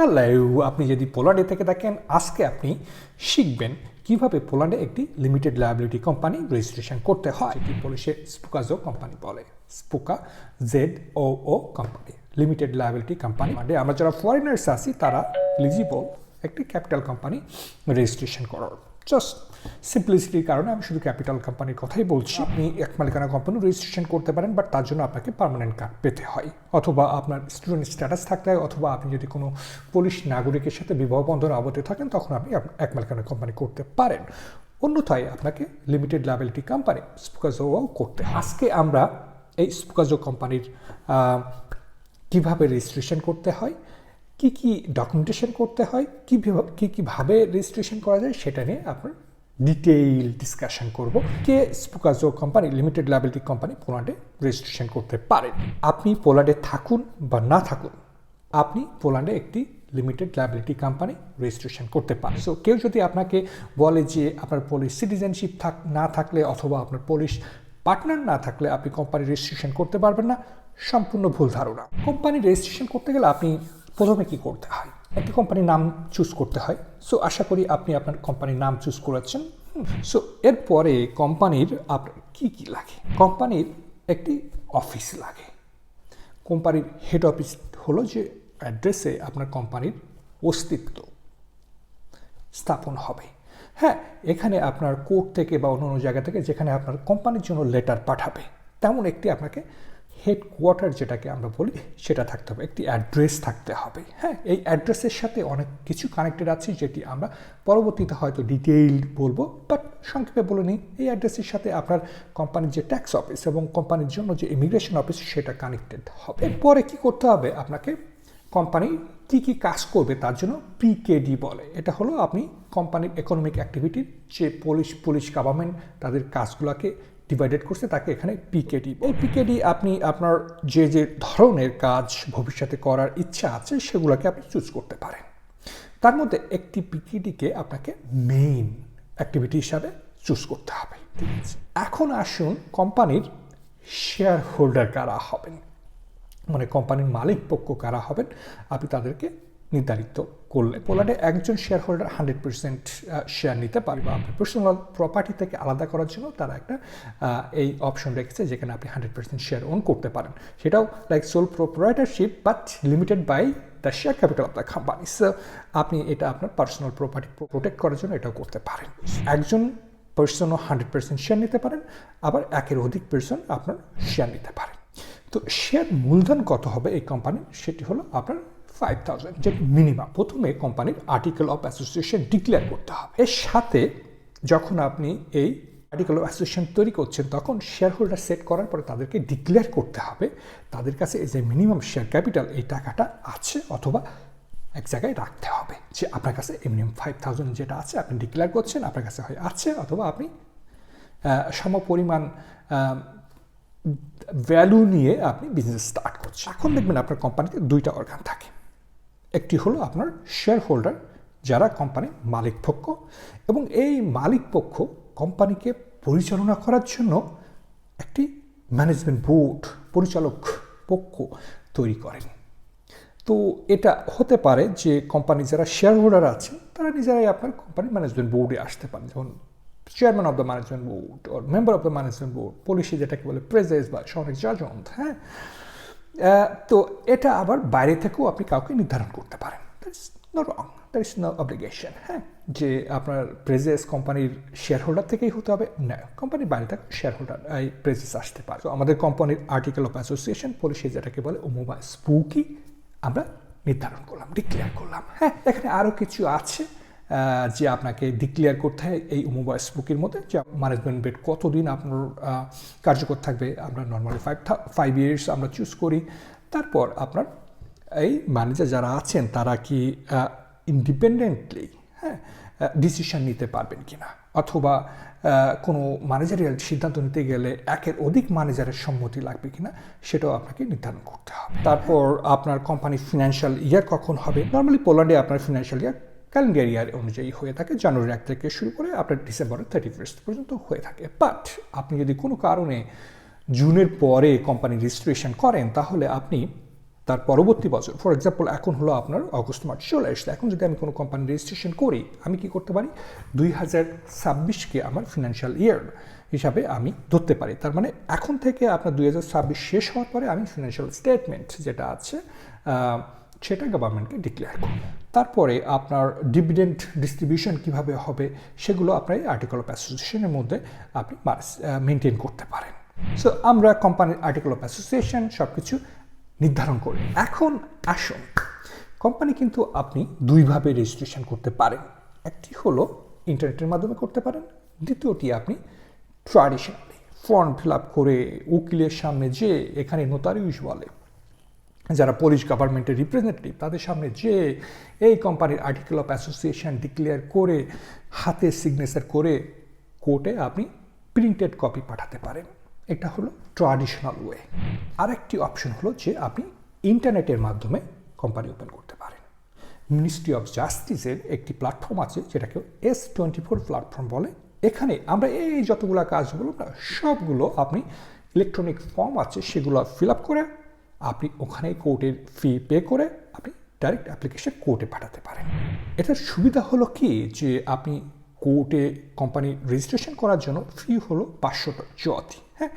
Hello, আপনি যদি পোল্যান্ডে থেকে থাকেন আজকে আপনি শিখবেন কীভাবে পোল্যান্ডে একটি লিমিটেড লায়াবিলিটি কোম্পানি রেজিস্ট্রেশন করতে হয়। এটি পুলিশে স্পুকাজো কোম্পানি বলে। স্পুকা জেড ও ও কোম্পানি লিমিটেড লায়াবিলিটি কোম্পানি মানে আমরা যারা ফরেনার্স আছি, তারা এলিজিবল একটি ক্যাপিটাল কোম্পানি রেজিস্ট্রেশন করার। জাস্ট সিম্পলিসিটির কারণে আমি শুধু ক্যাপিটাল কোম্পানির কথাই বলছি। আপনি এক মালিকানা কোম্পানি রেজিস্ট্রেশন করতে পারেন বাট তার জন্য আপনাকে পার্মানেন্ট কার্ড পেতে হয়। অথবা আপনার স্টুডেন্ট স্ট্যাটাস থাকতে হয়, অথবা আপনি যদি কোনো পুলিশ নাগরিকের সাথে বিবাহ বন্ধনে আবদ্ধ থাকেন, তখন আপনি এক মালিকানা কোম্পানি করতে পারেন। অন্যথায় আপনাকে লিমিটেড লাইবিলিটি কোম্পানি স্পুকাজো করতে আজকে আমরা এই স্পুকাজো কোম্পানির কীভাবে রেজিস্ট্রেশন করতে হয়, কি কি ডকুমেন্টেশন করতে হয়, কী কী কীভাবে রেজিস্ট্রেশন করা যায়, সেটা নিয়ে আপনার ডিটেইল ডিসকাশন করব, কে স্পুকাজো কোম্পানি লিমিটেড লাইবিলিটি কোম্পানি পোল্যান্ডে রেজিস্ট্রেশন করতে পারেন আপনি পোল্যান্ডে থাকুন বা না থাকুন, আপনি পোল্যান্ডে একটি লিমিটেড লাইবিলিটি কোম্পানি রেজিস্ট্রেশন করতে পারেন। সো কেউ যদি আপনাকে বলে যে আপনার পুলিশ সিটিজেনশিপ থাক, না থাকলে অথবা আপনার পুলিশ পার্টনার না থাকলে আপনি কোম্পানি রেজিস্ট্রেশন করতে পারবেন না, সম্পূর্ণ ভুল ধারণা। কোম্পানি রেজিস্ট্রেশন করতে গেলে আপনি প্রথমে কি করতে হয়? একটি কোম্পানির নাম চুজ করতে হয়। সো আশা করি আপনি আপনার কোম্পানির নাম চুজ করেছেন। সো এরপরে কোম্পানির আপনার কি কি লাগে? কোম্পানির একটি অফিস লাগে। কোম্পানির হেড অফিস হলো যে অ্যাড্রেসে আপনার কোম্পানির অস্তিত্ব স্থাপন হবে। হ্যাঁ এখানে আপনার কোর্ট থেকে বা অন্য অন্য জায়গা থেকে যেখানে আপনার কোম্পানির জন্য লেটার পাঠাবে, তেমন একটি আপনাকে হেডকোয়ার্টার যেটাকে আমরা বলি, সেটা থাকতে হবে। একটি অ্যাড্রেস থাকতে হবে। হ্যাঁ এই অ্যাড্রেসের সাথে অনেক কিছু কানেক্টেড আছে, যেটি আমরা পরবর্তীতে হয়তো ডিটেইল বলব বাট সংক্ষেপে বলে নিই, এই অ্যাড্রেসের সাথে আপনার কোম্পানির যে ট্যাক্স অফিস এবং কোম্পানির জন্য যে ইমিগ্রেশন অফিস সেটা কানেক্টেড হবে। এরপরে কী করতে হবে? আপনাকে কোম্পানি কী কী কাজ করবে তার জন্য পিকেডি বলে। এটা হলো আপনি কোম্পানির ইকোনমিক অ্যাক্টিভিটির যে পুলিশ পুলিশ গভর্নমেন্ট তাদের কাজগুলোকে ডিভাইডেড করছে, তাকে এখানে পিকেডি এই পিকেডি আপনি আপনার যে যে ধরনের কাজ ভবিষ্যতে করার ইচ্ছা আছে, সেগুলোকে আপনি চুজ করতে পারেন। তার মধ্যে একটি পিকেডিকে আপনাকে মেইন অ্যাক্টিভিটি হিসাবে চুজ করতে হবে। ঠিক আছে? এখন আসুন কোম্পানির শেয়ার হোল্ডার কারা হবেন? মানে কোম্পানির মালিক পক্ষ কারা হবেন? আপনি তাদেরকে নির্ধারিত করলে। পোল্যান্ডে একজন shareholder hundred percent share নিতে পারবে বা আপনার পার্সোনাল প্রপার্টি থেকে আলাদা করার জন্য তারা একটা এই অপশন রেখেছে যেখানে আপনি হান্ড্রেড পার্সেন্ট শেয়ার ওন করতে পারেন। সেটাও like sole proprietorship but limited by the share capital of the company so আপনি এটা আপনার পার্সোনাল প্রপার্টি প্রোটেক্ট করার জন্য এটাও করতে পারেন। একজন পার্সনও হান্ড্রেড পার্সেন্ট শেয়ার নিতে পারেন আবার একের অধিক পার্সন আপনার শেয়ার নিতে পারেন। তো শেয়ার মূলধন কত হবে এই কোম্পানির সেটি হলো আপনার ফাইভ থাউজেন্ড যে মিনিমাম প্রথমে কোম্পানির আর্টিকেল অফ অ্যাসোসিয়েশন ডিক্লেয়ার করতে হবে। এর সাথে যখন আপনি এই আর্টিকেল অফ অ্যাসোসিয়েশন তৈরি করছেন তখন শেয়ার হোল্ডার সেট করার পরে তাদেরকে ডিক্লেয়ার করতে হবে। তাদের কাছে এই যে মিনিমাম শেয়ার ক্যাপিটাল এই টাকাটা আছে অথবা এক জায়গায় রাখতে হবে। যে আপনার কাছে মিনিমাম ফাইভ থাউজেন্ড যেটা আছে আপনি ডিক্লেয়ার করছেন আপনার কাছে হয় আছে অথবা আপনি আহ, সমপরিমাণ ভ্যালু নিয়ে আপনি বিজনেস স্টার্ট করছেন। এখন দেখবেন আপনার কোম্পানিতে দুইটা অর্গান থাকে। একটি হলো আপনার শেয়ার হোল্ডার যারা কোম্পানির মালিক পক্ষ এবং এই মালিক পক্ষ কোম্পানিকে পরিচালনা করার জন্য একটি ম্যানেজমেন্ট বোর্ড পরিচালক পক্ষ তৈরি করেন। তো এটা হতে পারে যে কোম্পানি যারা শেয়ার হোল্ডার আছে, তারা নিজেরাই আপনার কোম্পানির ম্যানেজমেন্ট বোর্ডে আসতে পারেন। যেমন chairman of the management board member of the management board policy যেটাকে বলে প্রেজেস বা সনেক জাজন্ত হ্যাঁ? তো এটা আবার বাইরে থেকেও আপনি কাউকে নির্ধারণ করতে পারেন। That is no wrong that no obligation হ্যাঁ? যে আপনার প্রেজেস কোম্পানির শেয়ার হোল্ডার থেকেই হতে হবে। না কোম্পানির বাইরে থেকে শেয়ার হোল্ডার এই প্রেজেস আসতে পারে। তো আমাদের কোম্পানির আর্টিকেল অফ অ্যাসোসিয়েশন পলিসি যেটাকে বলে ওমোবা স্পুকি আমরা নির্ধারণ করলাম ডিক্লেয়ার করলাম হ্যাঁ? এখানে আরও কিছু আছে। যে আপনাকে ডিক্লেয়ার করতে হয় এই উমোবা স্পুকির মধ্যে যে ম্যানেজমেন্ট বেড কতদিন আপনার কার্যকর থাকবে, আমরা নর্মালি ফাইভ ফাইভ ইয়ার্স আমরা চুজ করি। তারপর আপনার এই ম্যানেজার যারা আছেন, তারা কি ইন্ডিপেন্ডেন্টলি হ্যাঁ ডিসিশন নিতে পারবেন কিনা? অথবা কোনো ম্যানেজারিয়াল সিদ্ধান্ত নিতে গেলে একের অধিক ম্যানেজারের সম্মতি লাগবে কিনা, সেটাও আপনাকে নির্ধারণ করতে হবে। তারপর আপনার কোম্পানির ফিনান্সিয়াল ইয়ার কখন হবে? নর্মালি পোল্যান্ডে আপনার ফিনান্সিয়াল ইয়ার ক্যালেন্ডার ইয়ার অনুযায়ী হয়ে থাকে জানুয়ারি এক থেকে শুরু করে আপনার ডিসেম্বরের থার্টি ফার্স্ট পর্যন্ত হয়ে থাকে। বাট আপনি যদি কোনো কারণে জুনের পরে কোম্পানি রেজিস্ট্রেশন করেন, তাহলে আপনি তার পরবর্তী বছর ফর এক্সাম্পল এখন হলো আপনার অগস্ট, মার্চ, চলে আসছে এখন যদি আমি কোনো কোম্পানি রেজিস্ট্রেশন করি, আমি কি করতে পারি? দুই হাজার ছাব্বিশকে আমার ফিনান্সিয়াল ইয়ার হিসাবে আমি ধরতে পারি। তার মানে এখন থেকে আপনার দুই হাজার ছাব্বিশ শেষ হওয়ার পরে আমি ফিনান্সিয়াল স্টেটমেন্ট যেটা আছে সেটা গভর্নমেন্টকে ডিক্লেয়ার করব। তারপরে আপনার ডিভিডেন্ড ডিস্ট্রিবিউশন কীভাবে হবে সেগুলো আপনার এই আর্টিকেল অফ অ্যাসোসিয়েশনের মধ্যে আপনি মেনটেন করতে পারেন। সো আমরা কোম্পানির আর্টিকেল অফ অ্যাসোসিয়েশন সব কিছু নির্ধারণ করি। এখন আসুন কোম্পানি কিন্তু আপনি দুইভাবে রেজিস্ট্রেশন করতে পারেন। একটি হলো ইন্টারনেটের মাধ্যমে করতে পারেন, দ্বিতীয়টি আপনি ট্র্যাডিশনালি ফর্ম ফিল আপ করে উকিলের সামনে যে এখানে নোতারিউস বলে যারা পুলিশ গভর্নমেন্টের রিপ্রেজেন্টেটিভ তাদের সামনে যে এই কোম্পানির আর্টিকেল অফ অ্যাসোসিয়েশন ডিক্লেয়ার করে, হাতে সিগনেচার করে, কোর্টে আপনি প্রিন্টেড কপি পাঠাতে পারেন। এটা হলো ট্র্যাডিশনাল ওয়ে আরেকটি অপশন হলো যে আপনি ইন্টারনেটের মাধ্যমে কোম্পানি ওপেন করতে পারেন। মিনিস্ট্রি অফ জাস্টিসের একটি প্ল্যাটফর্ম আছে যেটাকে এস টোয়েন্টি ফোর প্ল্যাটফর্ম বলে। এখানে আমরা এই যতগুলো কাজগুলো, সবগুলো আপনি ইলেকট্রনিক ফর্ম আছে, সেগুলো ফিল আপ করে আপনি ওখানে কোর্টের ফি পে করে আপনি ডাইরেক্ট অ্যাপ্লিকেশন কোর্টে পাঠাতে পারেন। এটার সুবিধা হলো কি? যে আপনি কোর্টে কোম্পানি রেজিস্ট্রেশন করার জন্য ফি হলো পাঁচশো চুয়াতি হ্যাঁ?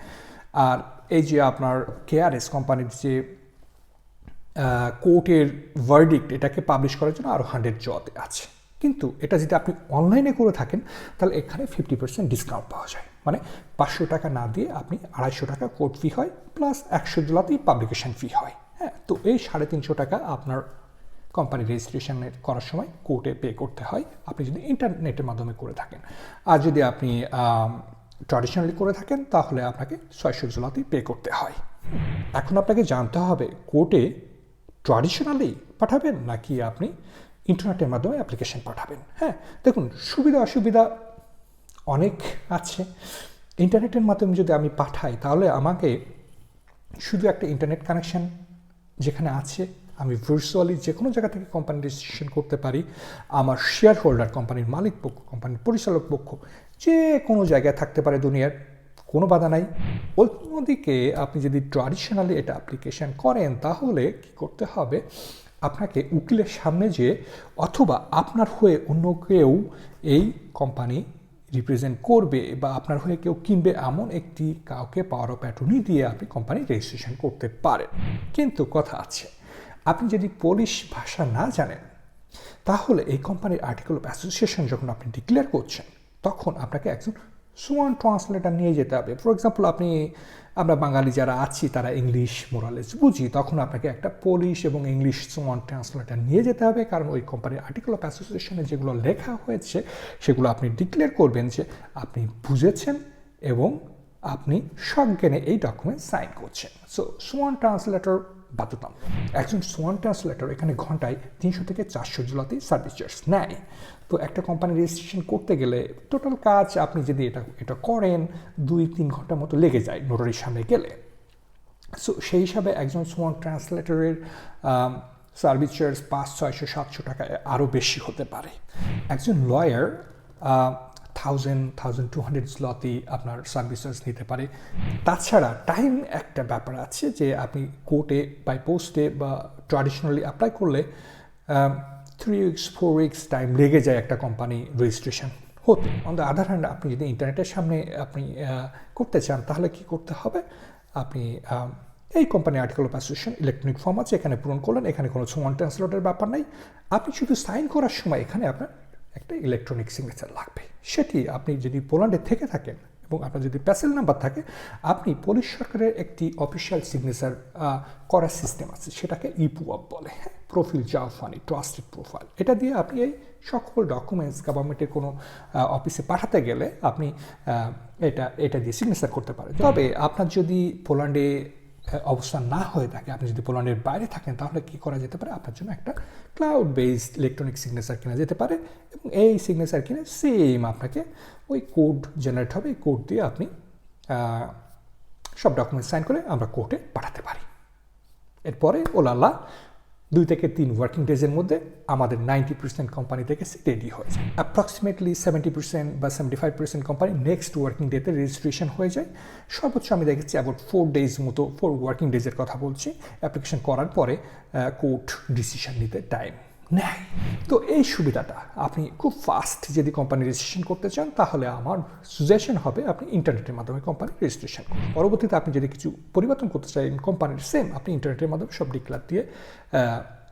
আর এই যে আপনার কেআরএস কোম্পানির যে কোর্টের ভার্ডিক্ট এটাকে পাবলিশ করার জন্য আরও হান্ড্রেড জতে আছে। কিন্তু এটা যদি আপনি অনলাইনে করে থাকেন, তাহলে এখানে ফিফটি পার্সেন্ট ডিসকাউন্ট পাওয়া যায়। মানে পাঁচশো টাকা না দিয়ে আপনি আড়াইশো টাকা কোর্ট ফি হয় প্লাস একশো জোলাতেই পাবলিকেশন ফি হয় হ্যাঁ? তো এই সাড়ে তিনশো টাকা আপনার কোম্পানি রেজিস্ট্রেশনের করার সময় কোর্টে পে করতে হয়, আপনি যদি ইন্টারনেটের মাধ্যমে করে থাকেন। আর যদি আপনি ট্র্যাডিশনালি করে থাকেন, তাহলে আপনাকে ছয়শো জোলাতেই পে করতে হয়। এখন আপনাকে জানতে হবে কোর্টে ট্র্যাডিশনালি পাঠাবেন নাকি আপনি ইন্টারনেটের মাধ্যমে অ্যাপ্লিকেশন পাঠাবেন হ্যাঁ? দেখুন, সুবিধা, অসুবিধা অনেক আছে। ইন্টারনেটের মাধ্যমে যদি আমি পাঠাই, তাহলে আমাকে শুধু একটা ইন্টারনেট কানেকশন যেখানে আছে, আমি ভার্চুয়ালি যে কোনো জায়গা থেকে কোম্পানি রেজিস্ট্রেশন করতে পারি, আমার শেয়ার হোল্ডার কোম্পানির মালিক পক্ষ কোম্পানির পরিচালক পক্ষ যে কোনো জায়গায় থাকতে পারে দুনিয়ার, কোনো বাধা নাই। অন্যদিকে আপনি যদি ট্র্যাডিশনালি এটা অ্যাপ্লিকেশন করেন, তাহলে কি করতে হবে? আপনাকে উকিলের সামনে যে অথবা আপনার হয়ে অন্য কেউ এই কোম্পানি রিপ্রেজেন্ট করবে বা আপনার হয়ে কেউ কিনবে এমন একটি কাউকে পাওয়ার অফ অ্যাটর্নি দিয়ে আপনি কোম্পানি রেজিস্ট্রেশন করতে পারেন। কিন্তু কথা আছে, আপনি যদি পুলিশ ভাষা না জানেন, তাহলে এই কোম্পানির আর্টিকেল অফ অ্যাসোসিয়েশন যখন আপনি ডিক্লেয়ার করছেন, তখন আপনাকে একজন সোয়ান ট্রান্সলেটার নিয়ে যেতে হবে। ফর এক্সাম্পল আপনি, আমরা বাঙালি যারা আছি, তারা ইংলিশ মোরালেস বুঝি, তখন আপনাকে একটা পোলিশ এবং ইংলিশ সোয়ান ট্রান্সলেটার নিয়ে যেতে হবে। কারণ ওই কোম্পানির আর্টিকেল অফ অ্যাসোসিয়েশনে যেগুলো লেখা হয়েছে, সেগুলো আপনি ডিক্লেয়ার করবেন যে আপনি বুঝেছেন এবং আপনি সজ্ঞানে এই ডকুমেন্ট সাইন করছেন। সো সোয়ান ট্রান্সলেটর বাধ্যতামূলক। একজন সোয়ান ট্রান্সলেটর এখানে ঘন্টায় তিনশো থেকে চারশো জুলাতেই সার্ভিস চার্জ নেয়। তো একটা কোম্পানি রেজিস্ট্রেশন করতে গেলে টোটাল কাজ আপনি যদি এটা এটা করেন, দুই, তিন ঘণ্টার মতো লেগে যায় নোটারির সামনে গেলে। সো সেই হিসাবে একজন সোয়ান ট্রান্সলেটরের সার্ভিস চার্জ পাঁচ, ছয়শো, সাতশো টাকায় আরও বেশি হতে পারে। একজন lawyer thousand thousand two hundred স্লতি আপনার সার্ভিসেস নিতে পারে। তাছাড়া টাইম একটা ব্যাপার আছে যে আপনি কোর্টে বাই পোস্টে বা ট্র্যাডিশনালি অ্যাপ্লাই করলে three weeks four weeks time লেগে যায় একটা কোম্পানি রেজিস্ট্রেশন হতে অন দ্য আদার হ্যান্ড আপনি যদি ইন্টারনেটের সামনে আপনি করতে চান, তাহলে কি করতে হবে? আপনি এই company article of association electronic form আছে, এখানে পূরণ করলেন, এখানে কোনো সোয়ান ট্রান্সলেটের ব্যাপার নাই। আপনি শুধু সাইন করার সময় এখানে আপনার একটা ইলেকট্রনিক সিগনেচার লাগবে। সেটি আপনি যদি পোল্যান্ডে থেকে থাকেন এবং আপনার যদি প্যাসেল নাম্বার থাকে, আপনি পুলিশ সরকারের একটি অফিসিয়াল সিগনেচার করার সিস্টেম আছে। সেটাকে ইপুআপ বলে হ্যাঁ? প্রোফিল জাফানি ট্রাস্টেড প্রোফাইল এটা দিয়ে আপনি এই সকল ডকুমেন্টস গভর্নমেন্টের কোনো অফিসে পাঠাতে গেলে আপনি এটা এটা দিয়ে সিগনেচার করতে পারেন। তবে আপনার যদি পোল্যান্ডে অবস্থান না হয়ে থাকে। আপনি যদি পোল্যান্ডের বাইরে থাকেন, তাহলে কি করা যেতে পারে? আপনার জন্য একটা ক্লাউড বেসড ইলেকট্রনিক সিগনেচার কেনা যেতে পারে এবং এই সিগনেচার কিনে সেম আপনাকে ওই কোড জেনারেট হবে। এই কোড দিয়ে আপনি সব ডকুমেন্ট সাইন করে আমরা কোর্টে পাঠাতে পারি। এরপরে ওলালা দুই থেকে তিন ওয়ার্কিং ডেজের মধ্যে আমাদের নাইনটি পার্সেন্ট কোম্পানি থেকে রেডি হয়ে যায় অ্যাপ্রক্সিমেটলি সেভেন্টি পার্সেন্ট বা seventy five percent company next working ডেতে রেজিস্ট্রেশন হয়ে যায়। সর্বোচ্চ আমি দেখেছি অ্যাবাউট ফোর ডেজ মতো ফোর ওয়ার্কিং ডেজের কথা বলছি। অ্যাপ্লিকেশন করার পরে কোর্ট ডিসিশন নিতে টাইম নেয়। তো এই সুবিধাটা আপনি খুব ফাস্ট যদি কোম্পানি রেজিস্ট্রেশন করতে চান, তাহলে আমার সুজেশন হবে আপনি ইন্টারনেটের মাধ্যমে কোম্পানি রেজিস্ট্রেশন করুন। পরবর্তীতে আপনি যদি কিছু পরিবর্তন করতে চান কোম্পানির সেম আপনি ইন্টারনেটের মাধ্যমে সব ডিক্লার দিয়ে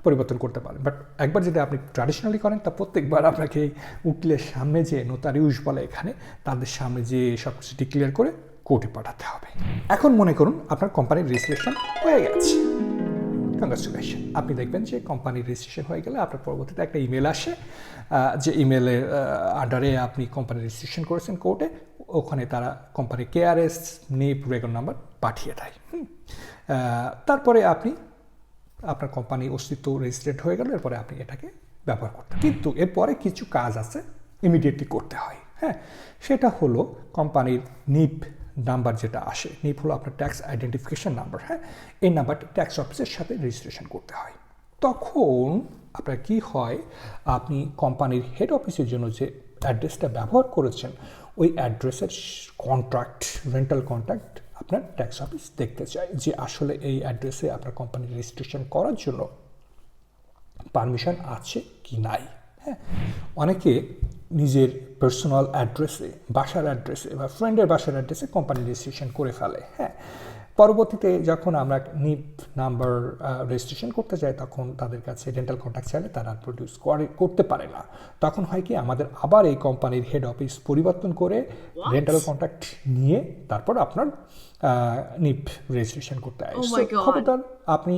পরিবর্তন করতে পারেন। বাট একবার যদি আপনি ট্র্যাডিশনালি করেন, তা প্রত্যেকবার আপনাকে উকিলের সামনে যে নোতারিউস বলে এখানে, তাদের সামনে যে সব কিছু ডিক্লেয়ার করে কোর্টে পাঠাতে হবে। এখন মনে করুন, আপনার কোম্পানির রেজিস্ট্রেশন হয়ে গেছে। কংগ্রাচুলেশন আপনি দেখবেন যে কোম্পানির রেজিস্ট্রেশন হয়ে গেলে আপনার পরবর্তীতে একটা ইমেল আসে যে ইমেলের আন্ডারে আপনি কোম্পানি রেজিস্ট্রেশন করেছেন কোর্টে ওখানে তারা কোম্পানি কেআরএস নেপ রেগন নাম্বার পাঠিয়ে দেয়। তারপরে আপনি, আপনার কোম্পানি অস্তিত্ব রেজিস্ট্রেট হয়ে গেল এরপরে আপনি এটাকে ব্যবহার করতে কিন্তু এরপরে কিছু কাজ আছে ইমিডিয়েটলি করতে হয়। হ্যাঁ সেটা হলো কোম্পানির নিপ নাম্বার যেটা আসে নিপ হলো আপনার ট্যাক্স আইডেন্টিফিকেশন নাম্বার হ্যাঁ? এই নাম্বারটা ট্যাক্স অফিসের সাথে রেজিস্ট্রেশন করতে হয়। তখন আপনার কি হয়, আপনি কোম্পানির হেড অফিসের জন্য যে অ্যাড্রেসটা ব্যবহার করেছেন, ওই অ্যাড্রেসের কন্ট্রাক্ট রেন্টাল কন্ট্রাক্ট আপনার ট্যাক্স অফিস দেখতে চায় যে আসলে এই অ্যাড্রেসে আপনার কোম্পানি রেজিস্ট্রেশন করার জন্য পারমিশন আছে কি নাই হ্যাঁ? অনেকে নিজের পার্সোনাল অ্যাড্রেসে বাসার অ্যাড্রেসে বা ফ্রেন্ডের বাসার অ্যাড্রেসে কোম্পানি রেজিস্ট্রেশন করে ফেলে হ্যাঁ? পরবর্তীতে যখন আমরা নিপ নাম্বার রেজিস্ট্রেশন করতে যাই তখন তাদের কাছে ডেন্টাল কন্ট্যাক্ট চাইলে তারা প্রডিউস করে করতে পারে না। তখন হয় কি আমাদের আবার এই কোম্পানির হেড অফিস পরিবর্তন করে ডেন্টাল কন্ট্যাক্ট নিয়ে তারপর আপনার নিপ রেজিস্ট্রেশন করতে হয় Oh. খবরদার আপনি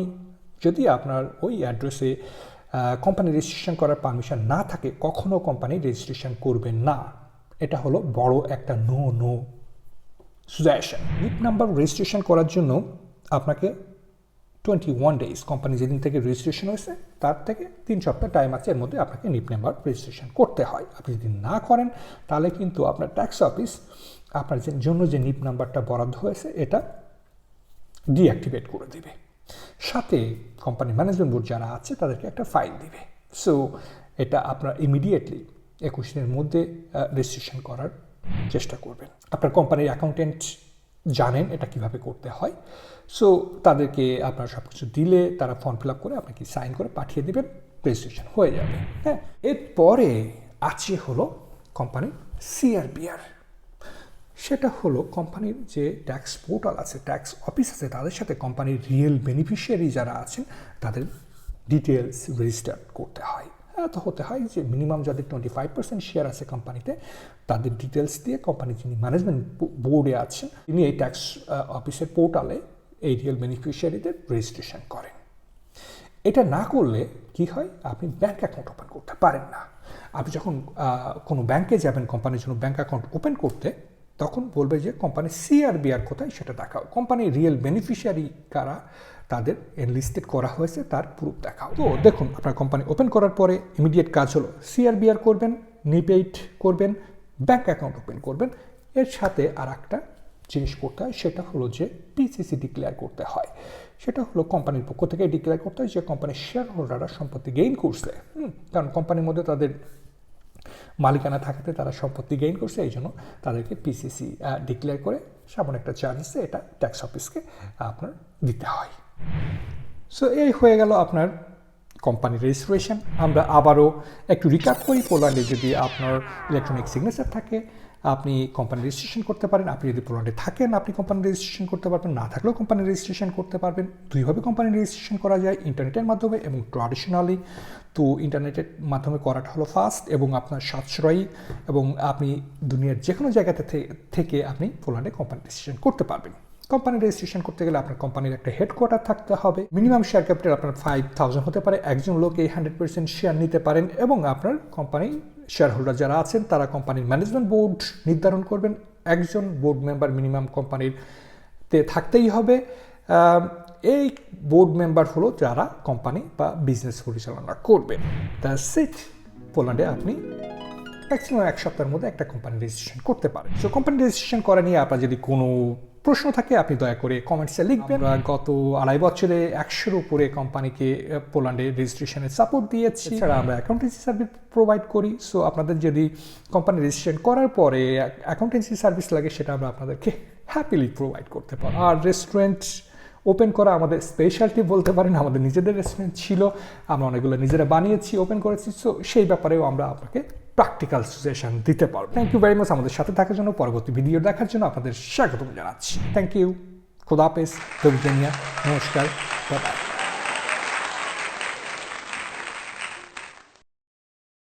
যদি আপনার ওই অ্যাড্রেসে কোম্পানি রেজিস্ট্রেশন করার পারমিশন না থাকে, কখনো কোম্পানি রেজিস্ট্রেশন করবেন না। এটা হলো বড় একটা নো নো সুজেশন নিপ নাম্বার রেজিস্ট্রেশন করার জন্য আপনাকে টোয়েন্টি ওয়ান ডেজ কোম্পানি যেদিন থেকে রেজিস্ট্রেশন হয়েছে, তার থেকে তিন সপ্তাহ টাইম আছে, এর মধ্যে আপনাকে নিপ নাম্বার রেজিস্ট্রেশন করতে হয়। আপনি যদি না করেন, তাহলে কিন্তু আপনার ট্যাক্স অফিস আপনার জন্য যে নিপ নাম্বারটা বরাদ্দ হয়েছে, এটা ডিঅ্যাক্টিভেট করে দেবে। সাথে কোম্পানি ম্যানেজমেন্ট বোর্ড যারা আছে, তাদেরকে একটা ফাইল দিবে। সো এটা আপনার ইমিডিয়েটলি একুশ দিনের মধ্যে রেজিস্ট্রেশন করার চেষ্টা করবেন। আপনার কোম্পানির অ্যাকাউন্টেন্ট জানেন এটা কীভাবে করতে হয়। সো তাদেরকে আপনার সব কিছু দিলে, তারা ফর্ম ফিল আপ করে আপনাকে সাইন করে পাঠিয়ে দেবেন রেজিস্ট্রেশন হয়ে যাবে। হ্যাঁ এরপরে আছে হলো কোম্পানির সিআরবিআর সেটা হলো কোম্পানির যে ট্যাক্স পোর্টাল আছে ট্যাক্স অফিস আছে, তাদের সাথে কোম্পানির রিয়েল বেনিফিশিয়ারি যারা আছেন, তাদের ডিটেলস রেজিস্টার করতে হয়। হ্যাঁ তো হতে হয় যে মিনিমাম যাদের টোয়েন্টি ফাইভ পার্সেন্ট শেয়ার আছে কোম্পানিতে, তাদের ডিটেলস দিয়ে কোম্পানির যিনি ম্যানেজমেন্ট বোর্ডে আছেন, তিনি এই ট্যাক্স অফিসের পোর্টালে এই রিয়েল বেনিফিশিয়ারিদের রেজিস্ট্রেশন করেন। এটা না করলে কি হয়? আপনি ব্যাঙ্ক অ্যাকাউন্ট ওপেন করতে পারেন না। আপনি যখন কোনো ব্যাংকে যাবেন, কোম্পানির জন্য ব্যাঙ্ক অ্যাকাউন্ট ওপেন করতে তখন বলবে যে কোম্পানি সিআরবিআর কোথায় সেটা দেখাও। কোম্পানির রিয়েল বেনিফিশিয়ারি কারা, তাদের এনলিস্টেড করা হয়েছে, তার প্রুফ দেখাও। তো দেখুন, আপনার কোম্পানি ওপেন করার পরে ইমিডিয়েট কাজ হলো সিআরবিআর করবেন নিপেইড করবেন ব্যাঙ্ক অ্যাকাউন্ট ওপেন করবেন। এর সাথে আর একটা জিনিস করতে হয়, সেটা হলো যে পিসিসি ডিক্লেয়ার করতে হয়। সেটা হলো কোম্পানির পক্ষ থেকে ডিক্লেয়ার করতে হয় যে কোম্পানির শেয়ার হোল্ডাররা সম্পত্তি গেইন করছে। কারণ কোম্পানির মধ্যে তাদের মালিকানা থাকাতে তারা সম্পত্তি গেইন করছে এই জন্য তাদেরকে পিসিসি ডিক্লেয়ার করে সামনে একটা চার্জেসে এটা ট্যাক্স অফিসকে আপনার দিতে হয়। সো এই হয়ে গেল আপনার কোম্পানি রেজিস্ট্রেশন আমরা আবারও একটু রিকাপ করি। পোল্যান্ডে যদি আপনার ইলেকট্রনিক সিগনেচার থাকে আপনি কোম্পানি রেজিস্ট্রেশন করতে পারেন, আপনি যদি পোল্যান্ডে থাকেন, আপনি কোম্পানি রেজিস্ট্রেশন করতে পারবেন, না থাকলেও কোম্পানি রেজিস্ট্রেশন করতে পারবেন। দুইভাবে কোম্পানি রেজিস্ট্রেশন করা যায় ইন্টারনেটের মাধ্যমে এবং ট্রাডিশনালি তো ইন্টারনেটের মাধ্যমে করাটা হলো ফাস্ট এবং আপনার সাশ্রয়ী এবং আপনি দুনিয়ার যে কোনো জায়গাতে থেকে আপনি পোল্যান্ডে কোম্পানি রেজিস্ট্রেশন করতে পারবেন। কোম্পানি রেজিস্ট্রেশন করতে গেলে আপনার কোম্পানির একটা হেডকোয়ার্টার থাকতে হবে। মিনিমাম শেয়ার ক্যাপিটাল আপনার ফাইভ থাউজেন্ড হতে পারে। একজন লোক এই হান্ড্রেড পার্সেন্ট শেয়ার নিতে পারেন এবং আপনার কোম্পানি শেয়ার হোল্ডার যারা আছেন, তারা কোম্পানির ম্যানেজমেন্ট বোর্ড নির্ধারণ করবেন। একজন বোর্ড মেম্বার মিনিমাম কোম্পানির তে থাকতেই হবে। এই বোর্ড মেম্বার হলো যারা কোম্পানি বা বিজনেস পরিচালনা করবেন তা সিট পোল্যান্ডে আপনি ম্যাক্সিমাম এক সপ্তাহের মধ্যে একটা কোম্পানি রেজিস্ট্রেশন করতে পারেন। সো কোম্পানি রেজিস্ট্রেশন করা নিয়ে আপনার যদি কোনো প্রশ্ন থাকে আপনি দয়া করে কমেন্টসে লিখবেন। আমরা গত আড়াই বছরে একশোর উপরে কোম্পানিকে পোল্যান্ডে রেজিস্ট্রেশনের সাপোর্ট দিয়েছি। এছাড়া আমরা অ্যাকাউন্টেন্সি সার্ভিস প্রোভাইড করি। সো আপনাদের যদি কোম্পানি রেজিস্ট্রেশন করার পরে অ্যাকাউন্টেন্সি সার্ভিস লাগে সেটা আমরা আপনাদেরকে হ্যাপিলি প্রোভাইড করতে পারি আর রেস্টুরেন্ট ওপেন করা আমাদের স্পেশালিটি বলতে পারেন আমাদের নিজেদের রেস্টুরেন্ট ছিল। আমরা অনেকগুলো নিজেরা বানিয়েছি ওপেন করেছি। সো সেই ব্যাপারেও আমরা আপনাকে প্র্যাকটিক্যাল সাজেশন দিতে পারব থ্যাংক ইউ ভেরি মাচ আমাদের সাথে থাকার জন্য। পরবর্তী ভিডিও দেখার জন্য আপনাদের স্বাগতম জানাচ্ছি। থ্যাংক ইউ দোভিজেনিয়া নমস্কার। বাই